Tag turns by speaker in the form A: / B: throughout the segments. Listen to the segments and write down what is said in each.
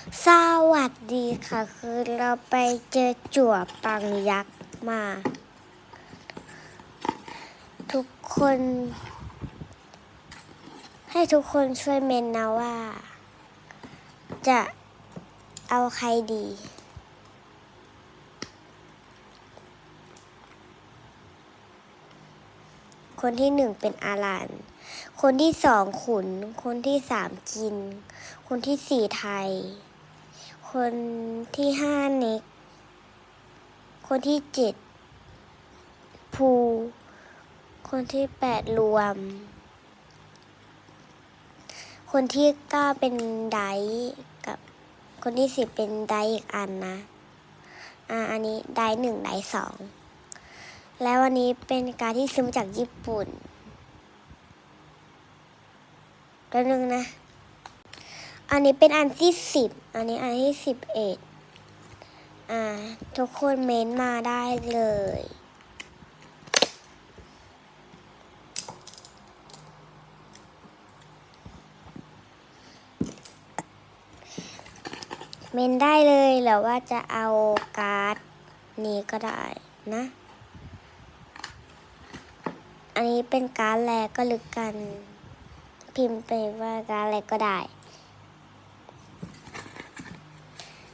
A: สวัสดีค่ะ คือเราไปเจอจั่วปังยักษ์มา ทุกคน ให้ทุกคนช่วยเมนนะว่า จะเอาใครดี คนที่หนึ่งเป็นอารัน คนที่สองขุน คนที่สามจิน คนที่สี่ไทย คนที่ห้าเน็ก คนที่เจ็ดภู คนที่แปดรวม คนที่เก้าเป็นไดกับคนที่สิบเป็นไดอีกอันนะอ่าอันนี้ไดหนึ่งไดสองแล้ววันนี้เป็นการที่ซื้อมาจากญี่ปุ่นแล้วนึงนะ อันนี้เป็นอันที่สิบ อันนี้อันที่สิบเอ็ดอ่า ทุกคนเม้นมาได้เลย เมนได้เลยหรือว่าจะเอาการ์ดนี้ก็ได้นะ อันนี้เป็นการ์ดแรกก็ลึกกัน พิมพ์ไปว่าการ์ดอะไรก็ได้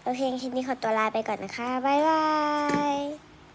A: โอเคคลิปนี้ขอตัวลาไปก่อนนะคะ บ๊ายบาย